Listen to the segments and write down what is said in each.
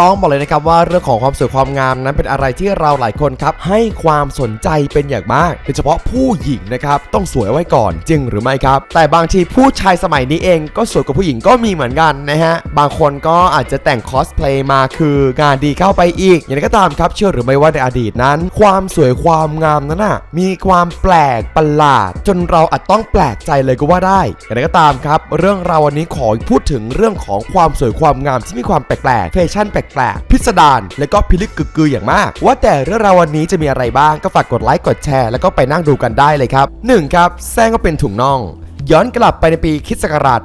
ต้องบอกเลยนะครับว่าเรื่องของความสวยความงามนั้นเป็นอะไรที่เราหลายคนครับให้ความสนใจเป็นอย่างมากโดยเฉพาะผู้หญิงนะครับต้องสวยไว้ก่อนจริงหรือไม่ครับ แต่บางทีผู้ชายสมัยนี้เองก็สวยกว่าผู้หญิงก็มีเหมือนกันนะฮะบางคนก็อาจจะแต่งคอสเพลย์มาคืองานดีเข้าไปอีก อย่างไรก็ตามครับเชื่อหรือไม่ว่าในอดีตนั้น ความสวยความงามนั้นน่ะมีความแปลกประหลาด จนเราอาจต้องแปลกใจเลยก็ว่าได้ อย่างไรก็ตามครับ เรื่องราววันนี้ขอพูดถึงเรื่องของความสวยความงามที่มีความแปลกๆแฟชั่นแปลกๆ พิสดารและก็พิลึกกึกกืออย่างมาก ว่าแต่เรื่องราววันนี้จะมีอะไรบ้างก็ฝากกดไลค์กดแชร์แล้วก็ไปนั่งดูกันได้เลยครับ 1. ครับแซงก็เป็นถุงน่อง ย้อนกลับไปในปีคิศักราช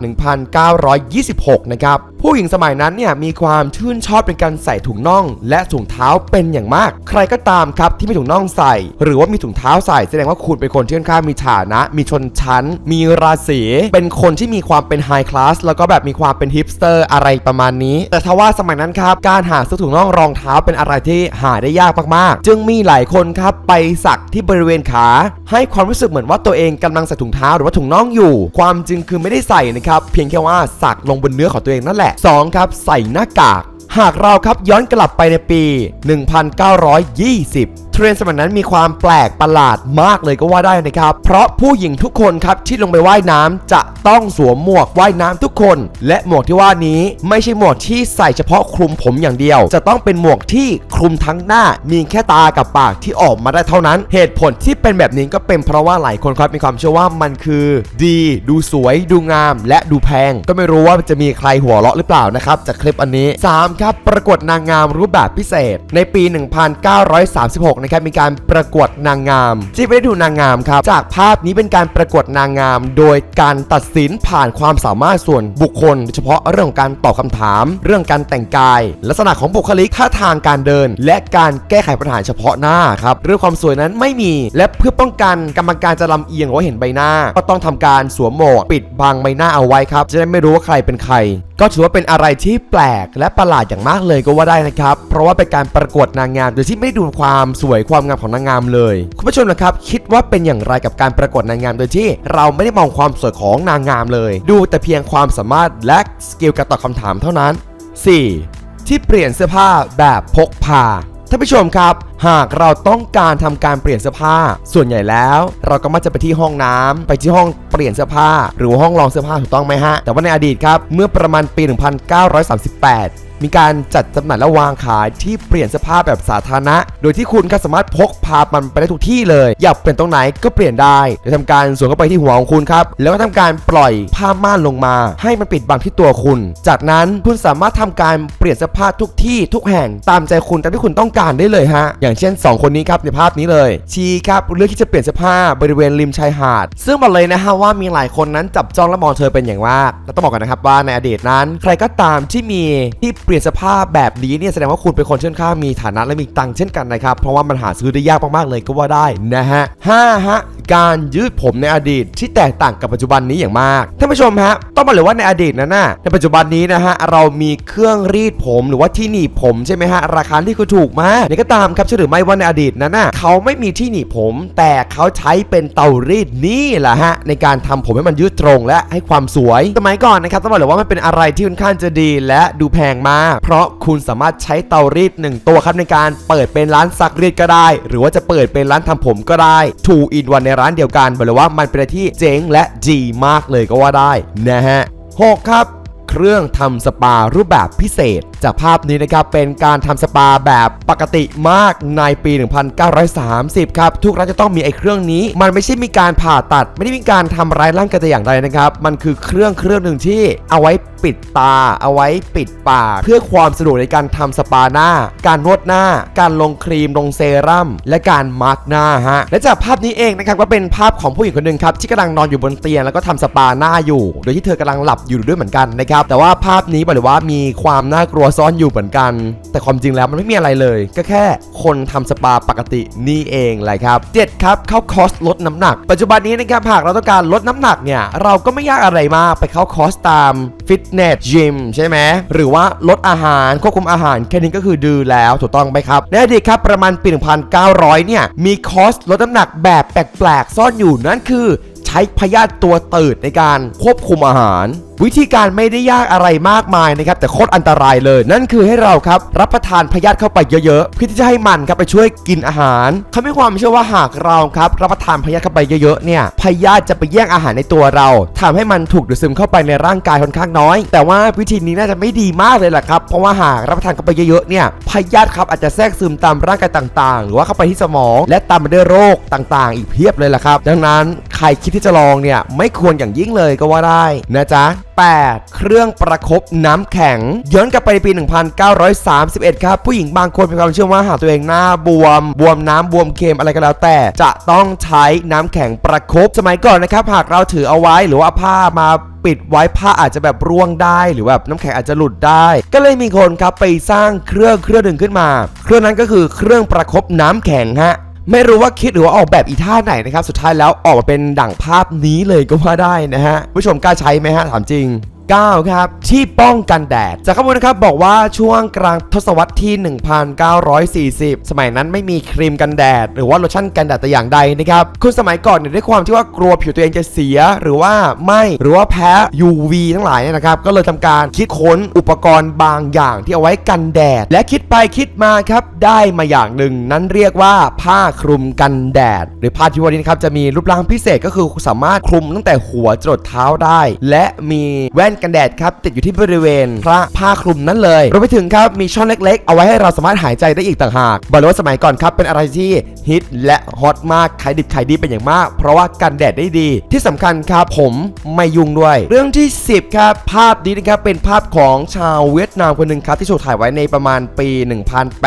1926 นะครับ ผู้หญิงสมัยนั้นเนี่ยมีความชื่นชอบในการใส่ถุงน่อง และถุงเท้าเป็นอย่างมาก ใครก็ตามครับที่มีถุงน่องใส่ หรือว่ามีถุงเท้าใส่แสดงว่าคุณเป็นคนที่ค่อนข้างมีฐานะ มีชนชั้น มีราศีเป็นคนที่มีความเป็นไฮคลาสแล้วก็แบบมีความเป็นฮิปสเตอร์อะไรประมาณนี้ แต่ทว่าสมัยนั้นครับการหาซื้อถุงน่องรองเท้าเป็นอะไรที่หาได้ยากมากๆ จึงมีหลายคนครับไปสักที่บริเวณขา ให้ความรู้สึกเหมือนว่าตัวเองกำลังใส่ถุงเท้าหรือว่าถุงน่องอยู่ความจริงคือไม่ได้ใส่นะครับ เพียงแค่ว่าสักลงบนเนื้อของตัวเองนั่นแหละ 2. ครับ ใส่หน้ากาก หากเราครับย้อนกลับไปในปี 1920เทรนสมัยนั้นมีความแปลกประหลาดมากเลยก็ว่าได้นะครับ เพราะผู้หญิงทุกคนครับที่ลงไปว่ายน้ำจะต้องสวมหมวกว่ายน้ำทุกคน และหมวกที่ว่านี้ไม่ใช่หมวกที่ใส่เฉพาะคลุมผมอย่างเดียว จะต้องเป็นหมวกที่คลุมทั้งหน้า มีแค่ตากับปากที่ออกมาได้เท่านั้น เหตุผลที่เป็นแบบนี้ก็เป็นเพราะว่าหลายคนครับมีความเชื่อว่ามันคือ ดี ดูสวย ดูงาม และดูแพง ก็ไม่รู้ว่าจะมีใครหัวเราะหรือเปล่านะครับจากคลิปอันนี้ 3. ครับประกวดนางงามรูปแบบพิเศษ ในปี 1936นะครับมีการประกวดนางงามที่ไม่ได้ดูนางงามครับจากภาพนี้เป็นการประกวดนางงาม โดยการตัดสินผ่านความสามารถส่วนบุคคลโดยเฉพาะเรื่องของการตอบคำถาม เรื่องการแต่งกาย ลักษณะของบุคลิกท่าทางการเดิน และการแก้ไขปัญหาเฉพาะหน้าครับเรื่องความสวยนั้นไม่มี และเพื่อป้องกันกรรมการจะลำเอียงหรือว่าเห็นใบหน้า ก็ต้องทำการสวมหมวกปิดบังใบหน้าเอาไว้ครับจะได้ไม่รู้ว่าใครเป็นใคร ก็ถือว่าเป็นอะไรที่แปลกและประหลาดอย่างมากเลยก็ว่าได้นะครับ เพราะว่าเป็นการประกวดนางงามโดยที่ไม่ดูความสวยความงามของนางงามเลย คุณผู้ชมนะครับ คิดว่าเป็นอย่างไรกับการประกวดนางงามโดยที่เราไม่ได้มองความสวยของนางงามเลย ดูแต่เพียงความสามารถและสกิลการตอบคำถามเท่านั้น 4. ที่เปลี่ยนเสื้อผ้าแบบพกพา ท่านผู้ชมครับ หากเราต้องการทำการเปลี่ยนเสื้อผ้า ส่วนใหญ่แล้ว เราก็มักจะไปที่ห้องน้ำไปที่ห้องเปลี่ยนเสื้อผ้า หรือห้องรองเสื้อผ้าถูกต้องไหมฮะ แต่ว่าในอดีตครับ เมื่อประมาณปี 1938 มีการจัดจำหน่ายและวางขายที่เปลี่ยนเสื้อผ้าแบบสาธารณะ โดยที่คุณก็สามารถพกพามันไปได้ทุกที่เลย อยากเปลี่ยนตรงไหนก็เปลี่ยนได้โดยทำการสวมเข้าไปที่หัวของคุณครับ แล้วก็ทำการปล่อยผ้าม่านลงมา ให้มันปิดบังที่ตัวคุณ จากนั้นคุณสามารถทำการเปลี่ยนเสื้อผ้าทุกที่ทุกแห่งตามใจคุณตามที่คุณต้องการได้เลยฮะ อย่างเช่น 2 คนนี้ครับในภาพนี้เลย ชีครับเลือกที่จะเปลี่ยนเสื้อผ้าบริเวณริมชายหาด ซึ่งบอกเลยนะฮะว่ามีหลายคนนั้นจับจ้องและมองเธอเป็นอย่างมาก และต้องบอกกันนะครับว่าในอดีตนั้น ใครก็ตามที่มีที่ปลี่ยนสภาพแบบนี้เนี่ยแสดงว่าคุณเป็นคนเช่นข้างมีฐานะและมีตังค์เช่นกันนะครับ เพราะว่ามันหาซื้อได้ยากมากๆเลยก็ว่าได้นะฮะห้าฮะ การยืดผมในอดีตที่แตกต่างกับปัจจุบันนี้อย่างมากท่านผู้ชมฮะต้องบอกเลยว่าในอดีตนั้นน่ะในปัจจุบันนี้นะฮะเรามีเครื่องรีดผมหรือว่าที่หนีบผมใช่ไหมฮะราคาที่คือถูกมากนี่ก็ตามครับเชื่อหรือไม่ว่าในอดีตนั้นน่ะเขาไม่มีที่หนีบผม แต่เขาใช้เป็นเตารีดนี่แหละฮะในการทำผมให้มันยืดตรง และให้ความสวยสมัยก่อนนะครับต้องบอกเลยว่ามันเป็นอะไรที่ค่อนข้างจะดีและดูแพงมากเพราะคุณสามารถใช้เตารีดหนึ่งตัวครับในการเปิดเป็นร้านซักรีดก็ได้ หรือว่าจะเปิดเป็นร้านทำผมก็ได้ทูอินวันในร้านเดียวกันบอกเลยว่ามันเป็นอะไรที่เจ๋งและดีมากเลยก็ว่าได้นะฮะหกครับ เครื่องทำสปารูปแบบพิเศษ จากภาพนี้นะครับเป็นการทำสปาแบบปกติมากในปี 1930 ครับ ทุกร้านจะต้องมีไอ้เครื่องนี้ มันไม่ใช่มีการผ่าตัด ไม่ได้มีการทำร้ายร่างกายแต่อย่างใดนะครับ มันคือเครื่องเครื่องหนึ่งที่เอาไว้ปิดตา เอาไว้ปิดปาก เพื่อความสะดวกในการทำสปาหน้า การนวดหน้า การลงครีมลงเซรั่มและการมาร์กหน้าฮะและจากภาพนี้เองนะครับก็เป็นภาพของผู้หญิงคนหนึ่งครับที่กำลังนอนอยู่บนเตียงแล้วก็ทำสปาหน้าอยู่ โดยที่เธอกำลังหลับอยู่ด้วยเหมือนกันนะครับแต่ว่าภาพนี้บอกเลยว่ามีความน่ากลัวซ่อนอยู่เหมือนกัน แต่ความจริงแล้วมันไม่มีอะไรเลย ก็แค่คนทำสปาปกตินี่เองแหละครับเจ็ดครับ เข้าคอร์สลดน้ำหนัก ปัจจุบันนี้นะครับหากเราต้องการลดน้ำหนักเนี่ย เราก็ไม่ยากอะไรมากไปเข้าคอร์สตามฟิตเนสยิมใช่ไหมหรือว่าลดอาหารควบคุมอาหารแค่นี้ก็คือดือแล้วถูกต้องไหมครับในอดีตครับประมาณปี 1900 เนี่ยมีคอร์สลดน้ำหนักแบบแปลกๆซ่อนอยู่นั่นคือ ใช้พยาธิตัวตืดในการควบคุมอาหาร วิธีการไม่ได้ยากอะไรมากมายนะครับแต่โคตรอันตรายเลย นั่นคือให้เราครับรับประทานพยาธิเข้าไปเยอะๆเพื่อที่จะให้มันครับไปช่วยกินอาหารเขาไม่ความเชื่อว่าหากเราครับรับประทานพยาธิเข้าไปเยอะๆเนี่ยพยาธิจะไปแย่งอาหารในตัวเราทำให้มันถูกดูดซึมเข้าไปในร่างกายค่อนข้างน้อย แต่ว่าวิธีนี้น่าจะไม่ดีมากเลยแหละครับเพราะว่าหากรับประทานเข้าไปเยอะๆเนี่ยพยาธิครับอาจจะแทรกซึมตามร่างกายต่างๆ หรือว่าเข้าไปที่สมอง และตามมาด้วยโรคต่างๆ อีกเพียบเลยแหละครับ ดังนั้นใครคิดที่จะลองเนี่ยไม่ควรอย่างยิ่งเลยก็ว่าได้นะจ๊ะ 8 เครื่องประคบน้ำแข็ง ย้อนกลับไปในปี 1931 ครับ ผู้หญิงบางคนมีความเชื่อว่าหากตัวเองหน้าบวม บวมน้ำบวมเค็มอะไรก็แล้วแต่ จะต้องใช้น้ำแข็งประคบสมัยก่อนนะครับ หากเราถือเอาไว้หรือว่าผ้ามาปิดไว้ผ้าอาจจะแบบร่วงได้หรือแบบน้ำแข็งอาจจะหลุดได้ ก็เลยมีคนครับไปสร้างเครื่องเครื่องหนึ่งขึ้นมา เครื่องนั้นก็คือเครื่องประคบน้ำแข็งฮะ ไม่รู้ว่าคิดหรือว่าออกแบบอีท่าไหนนะครับ สุดท้ายแล้วออกมาเป็นดั่งภาพนี้เลยก็ว่าได้นะฮะผู้ชมกล้าใช้ไหมฮะถามจริง 9 ครับที่ป้องกันแดด จากข้อมูลนะครับบอกว่าช่วงกลางทศวรรษที่ 1940 สมัยนั้นไม่มีครีมกันแดด หรือว่าโลชั่นกันแดดแต่อย่างใดนะครับคุณสมัยก่อนเนี่ยด้วยความที่ว่ากลัวผิวตัวเองจะเสียหรือว่าไหมหรือว่าแพ้ UV ทั้งหลายเนี่ยนะครับก็เลยทำการคิดค้นอุปกรณ์บางอย่างที่เอาไว้กันแดด และคิดไปคิดมาครับได้มาอย่างหนึ่งนั้นเรียกว่าผ้าคลุมกันแดด หรือผ้าที่วันนี้นะครับจะมีรูปร่างพิเศษก็คือสามารถคลุมตั้งแต่หัวจรดเท้าได้ และมีแว่นกันแดดครับติดอยู่ที่บริเวณพระผ้าคลุมนั้นเลยรวมไปถึงครับมีช่องเล็กๆ เอาไว้ให้เราสามารถหายใจได้อีกต่างหากบอกเลยว่าสมัยก่อนครับเป็นอะไรที่ฮิตและฮอตมากขายดิบขายดีเป็นอย่างมาก เพราะว่ากันแดดได้ดี ที่สำคัญครับผมไม่ยุ่งด้วย เรื่องที่ 10ครับภาพนี้นะครับเป็นภาพของชาวเวียดนามคนหนึ่งครับที่ถูกถ่ายไว้ในประมาณปี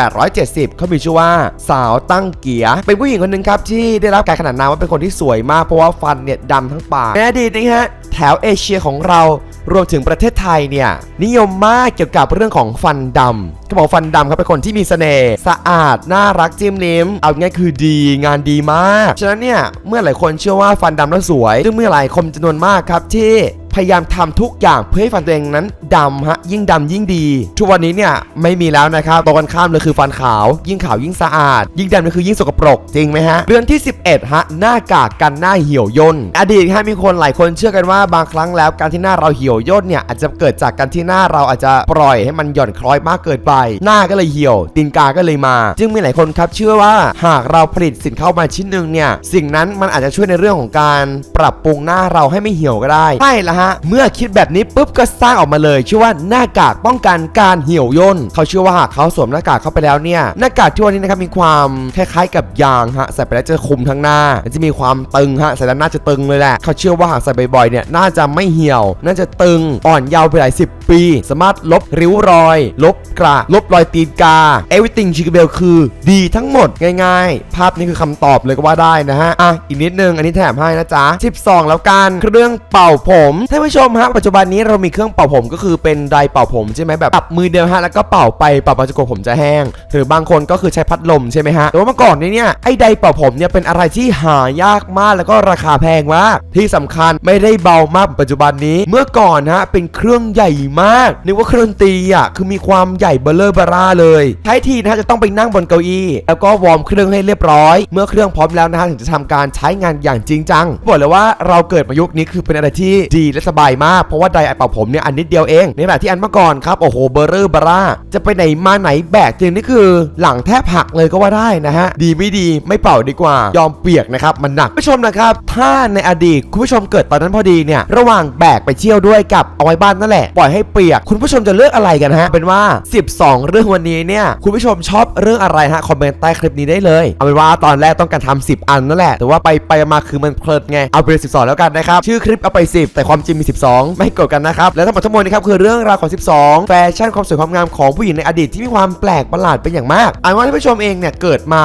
1870เขามีชื่อว่าสาวตั้งเกียเป็นผู้หญิงคนหนึ่งครับที่ได้รับการขนานนามว่าเป็นคนที่สวยมากเพราะว่าฟันเนี่ยดำทั้งปากในอดีตนะฮะแถวเอเชียของเรา รวมถึงประเทศไทยเนี่ยนิยมมากเกี่ยวกับเรื่องของฟันดำก็บอกฟันดำครับเป็นคนที่มีเสน่ห์สะอาดน่ารักจิ้มลิ้มเอาง่ายคือดีงานดีมาก ฉะนั้นเนี่ยเมื่อหลายคนเชื่อว่าฟันดำแล้วสวยซึ่งเมื่อหลายคนจำนวนมากครับที่ พยายามทำทุกอย่างเพื่อให้ฟันตัวเองนั้นดำฮะยิ่งดำยิ่งดี ทุกวันนี้เนี่ยไม่มีแล้วนะครับตรงกันข้ามเลยคือฟันขาว ยิ่งขาวยิ่งสะอาด ยิ่งดำนี่คือยิ่งสกปรกจริงไหมฮะเรื่องที่ 11ฮะหน้ากากกันหน้าเหี่ยวย่นอดีตฮะมีคนหลายคนเชื่อกันว่าบางครั้งแล้วการที่หน้าเราเหี่ยวย่นเนี่ยอาจจะเกิดจากการที่หน้าเราอาจจะปล่อยให้มันหย่อนคล้อยมากเกินไป หน้าก็เลยเหี่ยว ตีนกาก็เลยมา จึงมีหลายคนครับเชื่อว่าหากเราผลิตสินค้ามาชิ้นหนึ่งเนี่ยสิ่งนั้นมันอาจจะช่วยในเรื่องของการปรับปรุงหน้าเราให้ไม่เหี่ยวก็ได้ใช่ละฮะเมื่อคิดแบบนี้ปุ๊บก็สร้างออกมาเลยชื่อว่าหน้ากากป้องกันการเหี่ยวย่นเขาเชื่อว่าหากเขาสวมหน้ากากเข้าไปแล้วเนี่ยหน้ากากที่วันนี้นะครับมีความคล้ายๆกับยางฮะใส่ไปแล้วจะคุมทั้งหน้าจะมีความตึงฮะใส่แล้วหน้าจะตึงเลยแหละเขาเชื่อว่าหากใส่บ่อยๆเนี่ยน่าจะไม่เหี่ยว น่าจะตึงอ่อนเยาว์ไปหลายสิบปี สามารถลบริ้วรอย ลบกระลบรอยตีนกา everything ชิคเบลคือดีทั้งหมดง่ายๆ ภาพนี้คือคำตอบเลยก็ว่าได้นะฮะอะอีกนิดนึงอันนี้แถมให้นะจ๊ะ12 แล้วกันเครื่องเป่าผมท่านผู้ชมฮะปัจจุบันนี้เรามีเครื่องเป่าผมก็คือเป็นไดร์เป่าผมใช่ไหมแบบปรับมือเดียวฮะแล้วก็เป่าไปเป่าไปจนกว่าผมจะแห้ง หรือบางคนก็คือใช้พัดลมใช่ไหมฮะแต่ว่าเมื่อก่อนนี้เนี่ยไอ้ไดร์เป่าผมเนี่ยเป็นอะไรที่หายากมากแล้วก็ราคาแพงมากที่สำคัญไม่ได้เบามากปัจจุบันนี้ เมื่อก่อนฮะเป็นเครื่องใหญ่มากนึกว่าเครื่องดนตรีอะคือมีความใหญ่เบลเลอร์บาร่าเลยใช้ทีนะฮะจะต้องไปนั่งบนเก้าอี้ แล้วก็วอร์มเครื่องให้เรียบร้อย เมื่อเครื่องพร้อมแล้วนะฮะถึงจะทำการใช้งานอย่างจริงจังบอกเลยว่าเราเกิดมายุคนี้คือเป็นอะไรที่ดีและสบายมาก เพราะว่าไดร์เป่าผมเนี่ยอันนิดเดียวเอง ในแบบที่อันเมื่อก่อนครับ โอ้โหเบลเลอร์บาร่าจะไปไหนมาไหนแบกจริงนี่คือหลังแทบหักเลยก็ว่าได้นะฮะ ดีไม่ดีไม่เป่าดีกว่า ยอมเปียกนะครับ มันหนักผู้ชมนะครับ ถ้าในอดีตคุณผู้ชมเกิดตอนนั้นพอดีเนี่ยระหว่างแบกไปเที่ยวด้วยกับเอาไว้บ้านนั่นแหละปล่อยให้เปียกคุณผู้ชมจะเลือกอะไรกันฮะเป็นว่า 12 เรื่องวันนี้เนี่ยคุณผู้ชมชอบเรื่องอะไรฮะคอมเมนต์ใต้คลิปนี้ได้เลยเอาเป็นว่าตอนแรกต้องการทำ10 อันนั่นแหละแต่ว่าไปไปมาคือมันเพลิดไงเอาไปเลย12 แล้วกันนะครับชื่อคลิปเอาไป 10 แต่ความจริงมี 12 ไม่โกรธกันนะครับ และทั้งหมดทั้งมวลนี้ครับคือเรื่องราวของ 12 แฟชั่นความสวยความงามของผู้หญิงในอดีตที่มีความแปลกประหลาดเป็นอย่างมากอันว่าท่านผู้ชมเองเนี่ยเกิดมา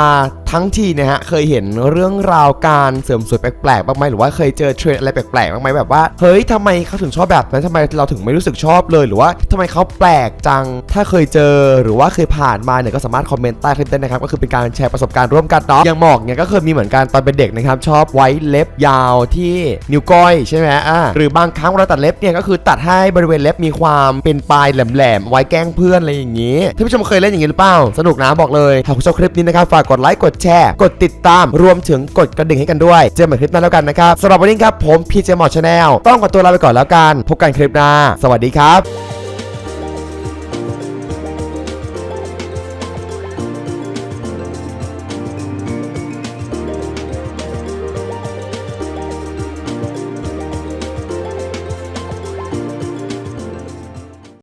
ทั้งทีนะฮะเคยเห็นเรื่องราวการเสริมสวยแปลกๆบ้างไหมหรือว่าเคยเจอเทรนอะไรแปลกๆบ้างไหมแบบว่าเฮ้ยทำไมเขาถึงชอบแบบนั้นทำไมเราถึงไม่รู้สึกชอบเลย หรือว่าทำไมเขาแปลกจัง ถ้าเคยเจอหรือว่าเคยผ่านมาเนี่ยก็สามารถคอมเมนต์ใต้คลิปได้นะครับก็คือเป็นการแชร์ประสบการณ์ร่วมกันเนาะอย่างหมอกเนี่ยก็เคยมีเหมือนกันตอนเป็นเด็กนะครับชอบไว้เล็บยาวที่นิ้วก้อยใช่ไหมอ่าหรือบางครั้งเราตัดเล็บเนี่ยก็คือตัดให้บริเวณเล็บมีความเป็นปลายแหลมๆไว้แกล้งเพื่อนอะไรอย่างนี้ท่านผู้ชมเคยเล่นอย่างนี้หรือเปล่าสนุกนะบอกเลยหากคุณชอบคลิปนี้นะครับฝากกดไลค์กดแชร์ กดติดตาม รวมถึงกดกระดิ่งให้กันด้วย เจอกันใหม่คลิปหน้าแล้วกันนะครับสำหรับวันนี้ครับผมพีเจมอชแนลต้องขอตัวลาไปก่อนแล้วกัน พบกันคลิปหน้า สวัสดีครับ